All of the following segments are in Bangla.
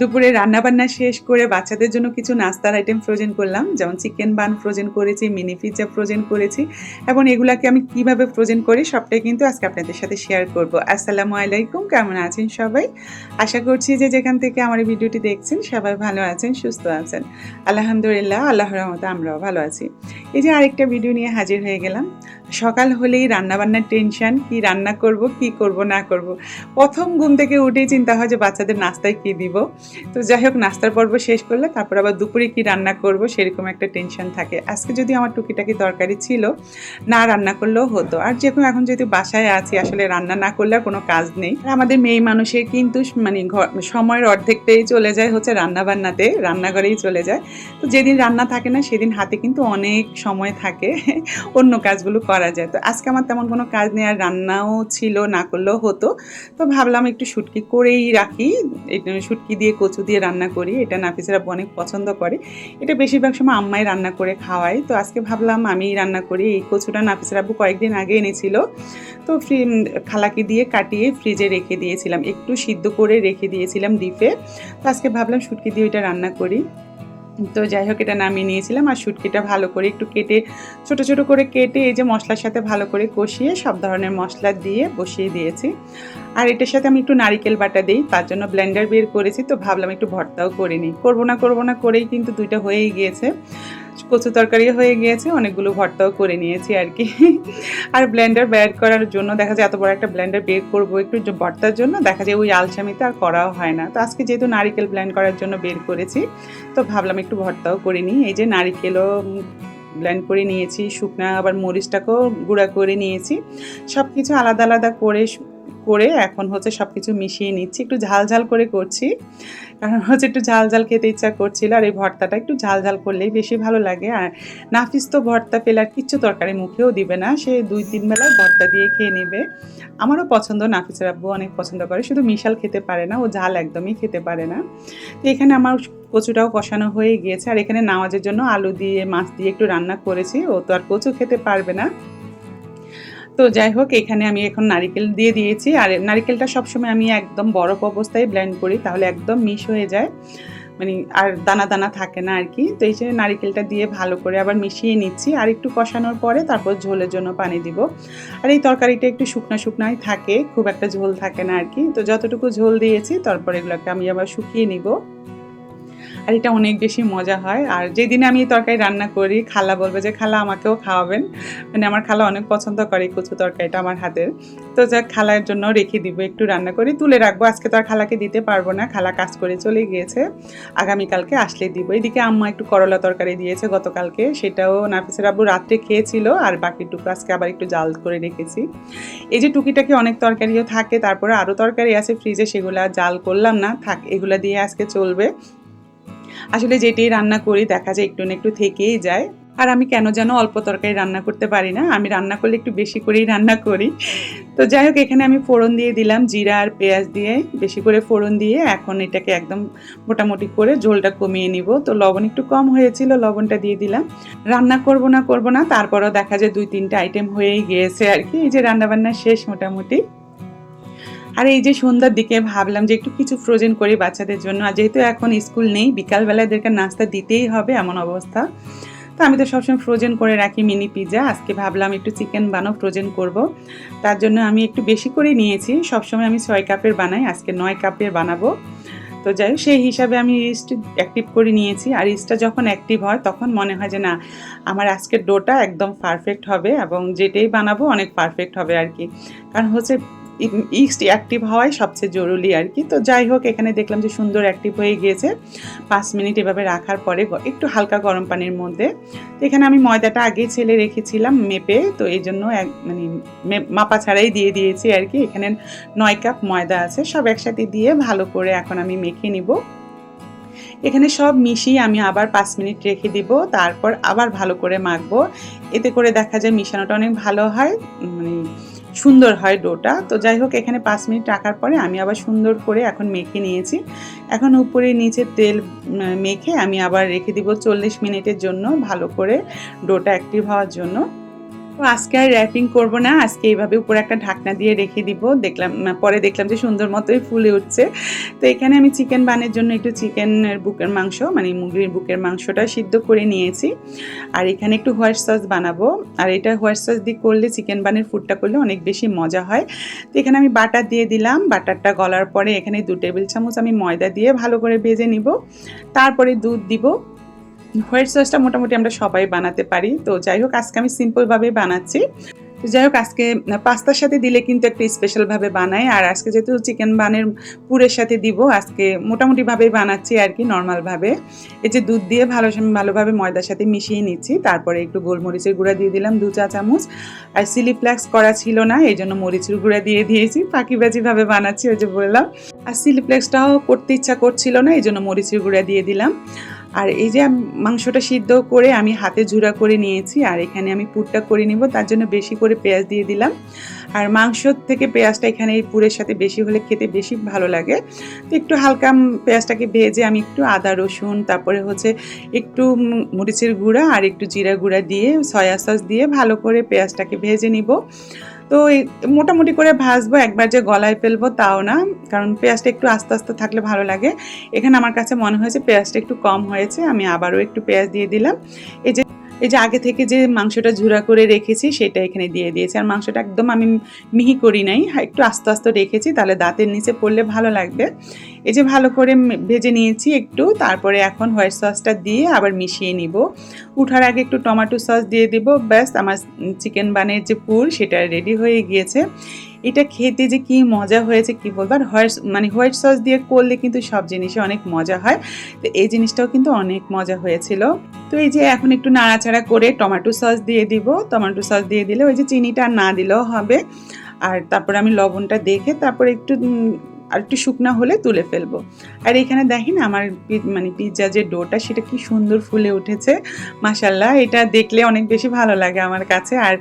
দুপুরে রান্নাবান্না শেষ করে বাচ্চাদের জন্য কিছু নাস্তার আইটেম ফ্রোজেন করলাম। যেমন চিকেন বান ফ্রোজেন করেছি মিনি পিৎজা ফ্রোজেন করেছি এবং এগুলাকে আমি কীভাবে ফ্রোজেন করি সবটাই কিন্তু আজকে আপনাদের সাথে শেয়ার করব। আসসালামু আলাইকুম, কেমন আছেন সবাই? আশা করছি যে যেখান থেকে আমার ভিডিওটি দেখছেন সবাই ভালো আছেন, সুস্থ আছেন। আলহামদুলিল্লাহ, আল্লাহর রহমতে আমরাও ভালো আছি। এই যে আরেকটা ভিডিও নিয়ে হাজির হয়ে গেলাম। সকাল হলেই রান্নাবান্নার টেনশন কি রান্না করব, কি করব, না করব। প্রথম ঘুম থেকে উঠেই চিন্তা হয় যে বাচ্চাদের নাস্তায় কি দিব। তো যাই হোক, নাস্তার পর্ব শেষ করলে তারপর আবার দুপুরে কি রান্না করব সেরকম একটা টেনশন থাকে। আজকে যদি আমার টুকিটাকি তরকারি ছিল, না রান্না করলেও হতো। আর যেরকম এখন যেহেতু বাসায় আছি, আসলে রান্না না করলে কোনো কাজ নেই। আমাদের মেয়ে মানুষের কিন্তু মানে সময়ের অর্ধেকটাই চলে যায় হচ্ছে রান্না বান্নাতে রান্নাঘরেই চলে যায়। তো যেদিন রান্না থাকে না, সেদিন হাতে কিন্তু অনেক সময় থাকে, অন্য কাজগুলো করা যায়। তো আজকে আমার তেমন কোনো কাজ নেই, আর রান্নাও ছিল, না করলেও হতো। তো ভাবলাম একটু শুটকি করেই রাখি। শুটকি দিয়ে কচু দিয়ে রান্না করি, এটা নাফিসেরা অনেক পছন্দ করে। এটা বেশিরভাগ সময় আম্মাই রান্না করে খাওয়াই তো আজকে ভাবলাম আমি রান্না করি, এই কচুটা নাফিসের আব্বু কয়েকদিন আগে এনেছিল। তো ফ্রি খালাকে দিয়ে কাটিয়ে ফ্রিজে রেখে দিয়েছিলাম। একটু সিদ্ধ করে রেখে দিয়েছিলাম ডিপে। তো আজকে ভাবলাম শুটকি দিয়ে ওইটা রান্না করি। তো যাই হোক, এটা নামিয়ে নিয়েছিলাম আর শুটকিটা ভালো করে একটু কেটে, ছোট ছোট করে কেটে এই যে মশলার সাথে ভালো করে কষিয়ে সব ধরনের মশলা দিয়ে বসিয়ে দিয়েছি। আর এটার সাথে আমি একটু নারিকেল বাটা দিই, তার জন্য ব্ল্যান্ডার বের করেছি, তো ভাবলাম একটু ভর্তাও করে নিই। করব না করব না করেই কিন্তু দুইটা হয়েই গিয়েছে। কচু তরকারি হয়ে গিয়েছে, অনেকগুলো ভর্তাও করে নিয়েছি আর কি। আর ব্লেন্ডার বের করার জন্য দেখা যায় এত বড় একটা ব্লেন্ডার বের করব একটু ভর্তার জন্য, দেখা যায় ওই আলসামিতে আর করাও হয় না। তো আজকে যেহেতু নারিকেল ব্লেন্ড করার জন্য বের করেছি, তো ভাবলাম একটু ভর্তাও করে নিই। এই যে নারিকেলও ব্লেন্ড করে নিয়েছি, শুকনা আবার মরিচটাকেও গুঁড়া করে নিয়েছি। সব কিছু আলাদা আলাদা করে করে এখন হচ্ছে সব কিছু মিশিয়ে নিচ্ছি। একটু ঝাল ঝাল করে করছি। কারণ হচ্ছে একটু ঝাল ঝাল খেতে ইচ্ছা করছিল আর এই ভর্তাটা একটু ঝাল ঝাল করলেই বেশি ভালো লাগে। আর নাফিস তো ভর্তা পেলে আর কিচ্ছু তরকারি মুখেও দিবে না। সে দুই তিন বেলায় ভর্তা দিয়ে খেয়ে নেবে। আমারও পছন্দ, নাফিসের আব্বু অনেক পছন্দ করে। শুধু মিশাল খেতে পারে না, ও ঝাল একদমই খেতে পারে না। তো এখানে আমার কচুটাও কষানো হয়ে গিয়েছে। আর এখানে নামাজের জন্য আলু দিয়ে, মাছ দিয়ে একটু রান্না করেছি। ও তো আর কচু খেতে পারবে না। তো যাই হোক, এখানে আমি এখন নারিকেল দিয়ে দিয়েছি। আর নারিকেলটা সবসময় আমি একদম বরফ অবস্থায় ব্লেন্ড করি, তাহলে একদম মিশ হয়ে যায়। মানে আর দানা দানা থাকে না আর কি তো এই যে নারিকেলটা দিয়ে ভালো করে আবার মিশিয়ে নিচ্ছি, আর একটু কষানোর পরে তারপর ঝোলের জন্য পানি দিব। আর এই তরকারিটা একটু শুকনো শুকনাই থাকে, খুব একটা ঝোল থাকে না আর কি তো যতটুকু ঝোল দিয়েছি, তারপর এগুলোকে আমি আবার শুকিয়ে নিব। আর এটা অনেক বেশি মজা হয়। আর যেদিন আমি তরকারি রান্না করি, খালা বলবে যে, খালা, আমাকেও খাওয়াবেন। মানে আমার খালা অনেক পছন্দ করে কচু তরকারিটা আমার হাতের তো যাক, খালার জন্য রেখে দিব, একটু রান্না করে, তুলে রাখব। আজকে তো আর খালাকে দিতে পারব না, খালা কাজ করে চলে গিয়েছে। আগামীকালকে আসলে দিব। এদিকে আম্মা একটু করলা তরকারি দিয়েছে গতকালকে, সেটাও নাফিসের আব্বু রাত্রে খেয়েছিল, আর বাকিটুকু আজকে আবার একটু জাল করে রেখেছি। এই যে টুকিটাকি অনেক তরকারিও থাকে, তারপরে আরও তরকারি আছে, ফ্রিজে সেগুলো জাল করলাম না, থাক, এগুলো দিয়ে আজকে চলবে। আসলে যেটি রান্না করি, দেখা যায় একটু না একটু থেকেই যায়। আর আমি কেন যেন অল্প তরকারি রান্না করতে পারি না, আমি রান্না করলে একটু বেশি করেই রান্না করি। তো যাই হোক, এখানে আমি ফোড়ন দিয়ে দিলাম জিরা আর পেঁয়াজ দিয়ে, বেশি করে ফোড়ন দিয়ে এখন এটাকে একদম মোটামুটি করে ঝোলটা কমিয়ে নিব। তো লবণ একটু কম হয়েছিল, লবণটা দিয়ে দিলাম। রান্না করব না করব না, তারপরও দেখা যায় দুই তিনটা আইটেম হয়েই গিয়েছে আর কি। এই যে রান্নাবান্না শেষ মোটামুটি। আর এই যে সন্ধ্যার দিকে ভাবলাম যে একটু কিছু ফ্রোজেন করি বাচ্চাদের জন্য। আর যেহেতু এখন স্কুল নেই, বিকালবেলা এদেরকে নাস্তা দিতেই হবে এমন অবস্থা। তো আমি তো সবসময় ফ্রোজেন করে রাখি মিনি পিৎজা আজকে ভাবলাম একটু চিকেন বানাও ফ্রোজেন করব। তার জন্য আমি একটু বেশি করে নিয়েছি। সবসময় আমি ছয় কাপের বানাই, আজকে নয় কাপের বানাবো। তো যাই হোক, সেই হিসাবে আমি ইস্ট অ্যাক্টিভ করে নিয়েছি। আর ইস্টটা যখন অ্যাক্টিভ হয়, তখন মনে হয় যে না, আমার আজকের ডোটা একদম পারফেক্ট হবে এবং যেটাই বানাবো অনেক পারফেক্ট হবে আর কি। কারণ হচ্ছে ইস্ট অ্যাক্টিভ হওয়াই সবচেয়ে জরুরি আর কি। তো যাই হোক, এখানে দেখলাম যে সুন্দর অ্যাক্টিভ হয়ে গিয়েছে। পাঁচ মিনিট এভাবে রাখার পরে একটু হালকা গরম পানির মধ্যে। তো এখানে আমি ময়দাটা আগেই ছেলে রেখেছিলাম মেপে। তো এই জন্য এক মানে মাপা ছাড়াই দিয়ে দিয়েছি আর কি। এখানে নয় কাপ ময়দা আছে। সব একসাথে দিয়ে ভালো করে এখন আমি মেখে নিব। এখানে সব মিশিয়ে আমি আবার পাঁচ মিনিট রেখে দিব। তারপর আবার ভালো করে মাখবো। এতে করে দেখা যায় মিশানোটা অনেক ভালো হয়। মানে সুন্দর হয় ডোটা। তো যাই হোক এখানে পাঁচ মিনিট রাখার পরে আমি আবার সুন্দর করে এখন মেখে নিয়েছি। এখন উপরে নিচে তেল মেখে আমি আবার রেখে দিব চল্লিশ মিনিটের জন্য ভালো করে ডোটা অ্যাক্টিভ হওয়ার জন্য। তো আজকে আর র্যাপিং করব না। আজকে এইভাবে উপরে একটা ঢাকনা দিয়ে রেখে দিব। দেখলাম পরে দেখলাম যে সুন্দর মতোই ফুলে উঠছে। তো এখানে আমি চিকেন বানের জন্য একটু চিকেনের বুকের মাংস মানে মুরগির বুকের মাংসটা সিদ্ধ করে নিয়েছি। আর এখানে একটু হোয়াইট সস বানাবো। আর এটা হোয়াইট সস দিয়ে করলে চিকেন বানের ফুডটা করলে অনেক বেশি মজা হয়। তো এখানে আমি বাটার দিয়ে দিলাম। বাটারটা গলার পরে এখানে দু টেবিল চামচ আমি ময়দা দিয়ে ভালো করে ভেজে নিব। তারপরে দুধ দিব। হোয়াইট সসটা মোটামুটি আমরা সবাই বানাতে পারি। তো যাই হোক, আজকে আমি সিম্পলভাবে বানাচ্ছি। তো যাই হোক, আজকে পাস্তার সাথে দিলে কিন্তু একটু স্পেশালভাবে বানাই। আর আজকে যেহেতু চিকেন বানের পুরের সাথে দিব, আজকে মোটামুটিভাবেই বানাচ্ছি আর কি নর্মালভাবে এই যে দুধ দিয়ে ভালো ভালোভাবে ময়দার সাথে মিশিয়ে নিচ্ছি। তারপরে একটু গোলমরিচের গুঁড়া দিয়ে দিলাম, দু চা চামচ। আর সিলি ফ্লেক্স করা ছিল না, এই জন্য মরিচের গুঁড়া দিয়ে দিয়েছি। ফাঁকিবাজিভাবে বানাচ্ছি, ওই যে বললাম। আর সিলি ফ্লেক্সটাও করতে ইচ্ছা করছিল না, এই জন্য মরিচের গুঁড়া দিয়ে দিলাম। আর এই যে মাংসটা সিদ্ধ করে আমি হাতে ঝুরা করে নিয়েছি, আর এখানে আমি পুরটা করে নিব, তার জন্য বেশি করে পেঁয়াজ দিয়ে দিলাম। আর মাংস থেকে পেঁয়াজটা এখানে এই পুরের সাথে বেশি হলে খেতে বেশি ভালো লাগে। তো একটু হালকা পেঁয়াজটাকে ভেজে আমি একটু আদা, রসুন, তারপরে হচ্ছে একটু মরিচের গুঁড়া আর একটু জিরা গুঁড়া দিয়ে, সয়া সস দিয়ে ভালো করে পেঁয়াজটাকে ভেজে নিব। তো মোটামুটি করে ভাজবো, একবার যে গলায় ফেলব তাও না, কারণ পেঁয়াজটা একটু আস্তে আস্তে থাকলে ভালো লাগে। এখানে আমার কাছে মনে হয়েছে পেঁয়াজটা একটু কম হয়েছে, আমি আবারও একটু পেঁয়াজ দিয়ে দিলাম। এই যে এই যে আগে থেকে যে মাংসটা ঝুরা করে রেখেছি সেটা এখানে দিয়ে দিয়েছি। আর মাংসটা একদম আমি মিহি করি নাই একটু আস্তে আস্তে রেখেছি, তাহলে দাঁতের নিচে পড়লে ভালো লাগবে। এই যে ভালো করে ভেজে নিয়েছি একটু, তারপরে এখন হোয়াইট সসটা দিয়ে আবার মিশিয়ে নিব। উঠার আগে একটু টমেটো সস দিয়ে দিব, ব্যাস, আমার চিকেন বানের যে পুর সেটা রেডি হয়ে গিয়েছে। এটা খেতে যে কি মজা হয়েছে কি বলব? আর হোয়াইট মানে হোয়াইট সস দিয়ে করলে কিন্তু সব জিনিসে অনেক মজা হয়। তো এই জিনিসটাও কিন্তু অনেক মজা হয়েছিল। তো এই যে এখন একটু নাড়াচাড়া করে টমেটো সস দিয়ে দিব। টমেটো সস দিয়ে দিলে ওই যে চিনিটা না দিলেও হবে। আর তারপরে আমি লবণটা দেখে তারপরে একটু আর একটু শুকনা হলে তুলে ফেলব। আর এখানে দেখেন আমার মানে পিৎজা যে ডোটা, সেটা কি সুন্দর ফুলে উঠেছে। মাসাল্লাহ এটা দেখলে অনেক বেশি ভালো লাগে আমার কাছে। আর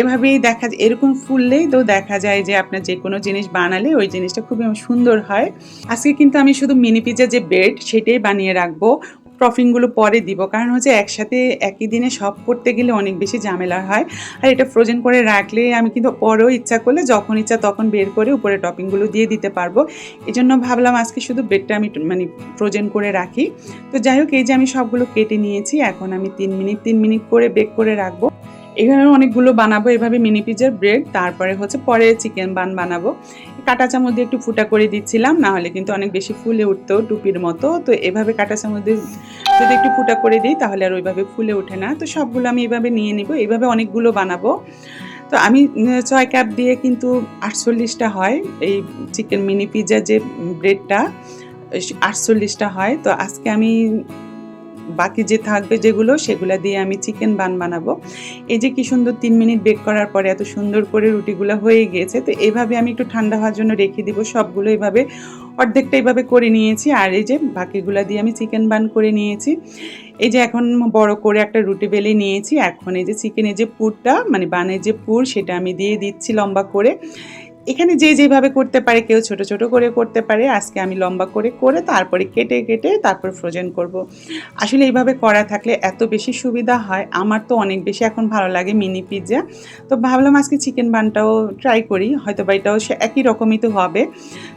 এভাবেই দেখা এরকম ফুললেই তো দেখা যায় যে আপনার যে কোনো জিনিস বানালে ওই জিনিসটা খুবই সুন্দর হয়। আজকে কিন্তু আমি শুধু মিনি পিৎজা যে বেড সেটাই বানিয়ে রাখব। টফিংগুলো পরে দিব। কারণ হচ্ছে একসাথে একই দিনে সব করতে গেলে অনেক বেশি ঝামেলা হয়। আর এটা ফ্রোজেন করে রাখলে আমি কিন্তু পরেও ইচ্ছা করলে যখন ইচ্ছা তখন বের করে উপরে টপিংগুলো দিয়ে দিতে পারব। এই জন্য ভাবলাম আজকে শুধু বেডটা আমি মানে ফ্রোজেন করে রাখি। তো যাই হোক, এই যে আমি সবগুলো কেটে নিয়েছি, এখন আমি তিন মিনিট তিন মিনিট করে বেক করে রাখব। এখানে অনেকগুলো বানাবো, এভাবে মিনি পিজার ব্রেড তারপরে হচ্ছে পরে চিকেন বান বানাবো। কাটা চামচ দিয়ে একটু ফুটা করে দিচ্ছিলাম, না হলে কিন্তু অনেক বেশি ফুলে উঠতো টুপির মতো। তো এভাবে কাটা চামচ দিয়ে যদি একটু ফুটা করে দিই, তাহলে আর ওইভাবে ফুলে ওঠে না। তো সবগুলো আমি এভাবে নিয়ে নিব, এভাবে অনেকগুলো বানাবো। তো আমি ছয় কাপ দিয়ে কিন্তু আটচল্লিশটা হয়, এই চিকেন মিনি পিজার যে ব্রেডটা আটচল্লিশটা হয়। তো আজকে আমি বাকি যে থাকবে যেগুলো, সেগুলো দিয়ে আমি চিকেন বান বানাবো। এই যে কি সুন্দর তিন মিনিট বেক করার পরে এত সুন্দর করে রুটিগুলো হয়ে গিয়েছে, তো এভাবে আমি একটু ঠান্ডা হওয়ার জন্য রেখে দিব। সবগুলো এইভাবে অর্ধেকটা এইভাবে করে নিয়েছি, আর এই যে বাকিগুলো দিয়ে আমি চিকেন বান করে নিয়েছি। এই যে এখন বড় করে একটা রুটি বেলে নিয়েছি, এখন এই যে চিকেনের যে পুরটা মানে বানের যে পুর, সেটা আমি দিয়ে দিচ্ছি লম্বা করে। এখানে যে যেভাবে করতে পারে, কেউ ছোট ছোট করে করতে পারে। আজকে আমি লম্বা করে করে তারপরে কেটে কেটে তারপর ফ্রোজেন করব। আসলে এইভাবে করা থাকলে এত বেশি সুবিধা হয়। আমার তো অনেক বেশি এখন ভালো লাগে মিনি পিৎজা তো ভাবলাম আজকে চিকেন বানটাও ট্রাই করি। হয়তো বা এটাও সে একই রকমই তো হবে।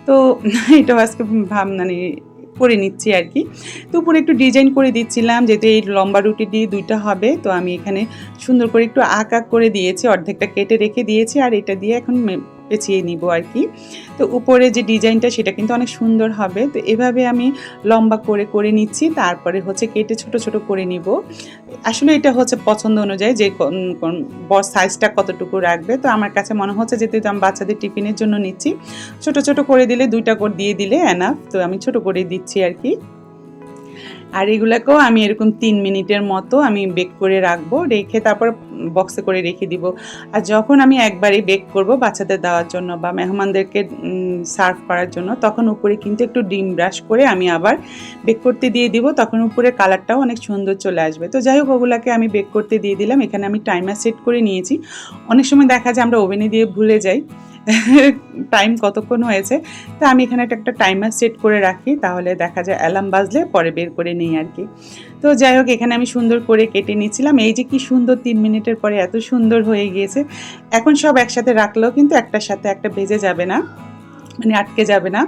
তো এটাও আজকে ভাব মানে করে নিচ্ছি আর কি। তো উপরে একটু ডিজাইন করে দিচ্ছিলাম, যেহেতু এই লম্বা রুটি দিয়ে দুইটা হবে। তো আমি এখানে সুন্দর করে একটু আঁক আঁক করে দিয়েছি। অর্ধেকটা কেটে রেখে দিয়েছি। আর এটা দিয়ে এখন পেঁচিয়ে নিব আর কি। তো উপরে যে ডিজাইনটা সেটা কিন্তু অনেক সুন্দর হবে। তো এভাবে আমি লম্বা করে করে নিচ্ছি, তারপরে হচ্ছে কেটে ছোট ছোট করে নিব। আসলে এটা হচ্ছে পছন্দ অনুযায়ী যে বস সাইজটা কতটুকু রাখবে। তো আমার কাছে মনে হচ্ছে যেহেতু আমি বাচ্চাদের টিফিনের জন্য নিচ্ছি, ছোট ছোট করে দিলে দুইটা করে দিয়ে দিলে এনাফ তো আমি ছোট করে দিচ্ছি আর কি। আর এগুলাকেও আমি এরকম তিন মিনিটের মতো আমি বেক করে রাখব, রেখে তারপর বক্সে করে রেখে দিব। আর যখন আমি একবারই বেক করব বাচ্চাদের দেওয়ার জন্য বা মেহমানদেরকে সার্ভ করার জন্য, তখন উপরে কিন্তু একটু ডিম ব্রাশ করে আমি আবার বেক করতে দিয়ে দিব। তখন উপরে কালারটাও অনেক সুন্দর চলে আসবে। তো যাই হোক, ওগুলাকে আমি বেক করতে দিয়ে দিলাম। এখানে আমি টাইমার সেট করে নিয়েছি। অনেক সময় দেখা যায় আমরা ওভেনে দিয়ে ভুলে যাই। টাইম কতক্ষণ হয়েছে, তা আমি এখানে একটা একটা টাইমার সেট করে রাখি, তাহলে দেখা যায় অ্যালার্ম বাজলে পরে বের করে নিই আর কি। তো যাই হোক, এখানে আমি সুন্দর করে কেটে নিয়েছিলাম এই যে কি সুন্দর তিন মিনিটের পরে এত সুন্দর হয়ে গিয়েছে। এখন সব একসাথে রাখলেও কিন্তু একটার সাথে একটা ভেজে যাবে না মানে আটকে যাবে না।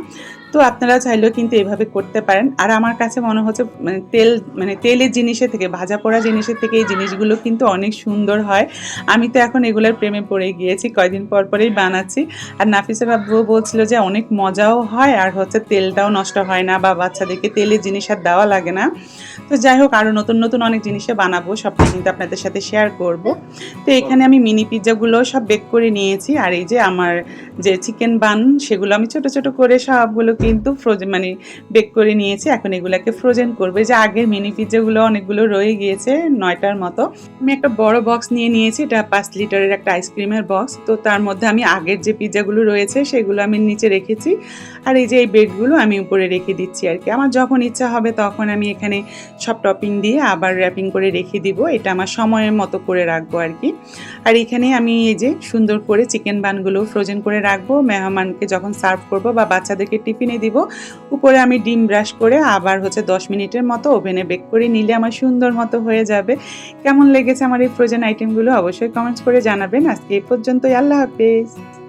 তো আপনারা চাইলেও কিন্তু এভাবে করতে পারেন। আর আমার কাছে মনে হচ্ছে মানে তেল মানে তেলের জিনিসের থেকে, ভাজা পোড়া জিনিসের থেকে এই জিনিসগুলো কিন্তু অনেক সুন্দর হয়। আমি তো এখন এগুলোর প্রেমে পড়ে গিয়েছি, কয়দিন পর পরেই বানাচ্ছি। আর নাফিসা বাবু বলছিল যে অনেক মজাও হয়, আর হচ্ছে তেলটাও নষ্ট হয় না বা বাচ্চাদেরকে তেলের জিনিস আর দেওয়া লাগে না। তো যাই হোক, আরও নতুন নতুন অনেক জিনিসে বানাবো, সবটা কিন্তু আপনাদের সাথে শেয়ার করব। তো এখানে আমি মিনি পিৎজাগুলো সব বেক করে নিয়েছি। আর এই যে আমার যে চিকেন বান সেগুলো আমি ছোট ছোট করে সবগুলো কিন্তু ফ্রোজেন মানে বেক করে নিয়েছি, এখন এগুলাকে ফ্রোজেন করবে। যে আগের মিনি পিৎজাগুলো অনেকগুলো রয়ে গিয়েছে নয়টার মতো। আমি একটা বড় বক্স নিয়ে নিয়েছি, এটা পাঁচ লিটারের একটা আইসক্রিমের বক্স তো তার মধ্যে আমি আগের যে পিৎজাগুলো রয়েছে, সেগুলো আমি নিচে রেখেছি। আর এই যে এই বেডগুলো আমি উপরে রেখে দিচ্ছি আর কি। আমার যখন ইচ্ছা হবে তখন আমি এখানে সব টপিং দিয়ে আবার র্যাপিং করে রেখে দিব। এটা আমার সময়ের মতো করে রাখব আর কি। আর এখানে আমি এই যে সুন্দর করে চিকেন বানগুলো ফ্রোজেন করে রাখব। মেহমানকে যখন সার্ভ করব বা বাচ্চাদেরকে টিফিনে দিব। উপরে আমি ডিম ব্রাশ করে আবার হচ্ছে দশ মিনিটের মতো ওভেনে বেক করে নিলে আমার সুন্দর মতো হয়ে যাবে। কেমন লেগেছে আমার এই ফ্রোজেন আইটেমগুলো অবশ্যই কমেন্টস করে জানাবেন। আজকে এই পর্যন্তই। আল্লাহ হাফেজ।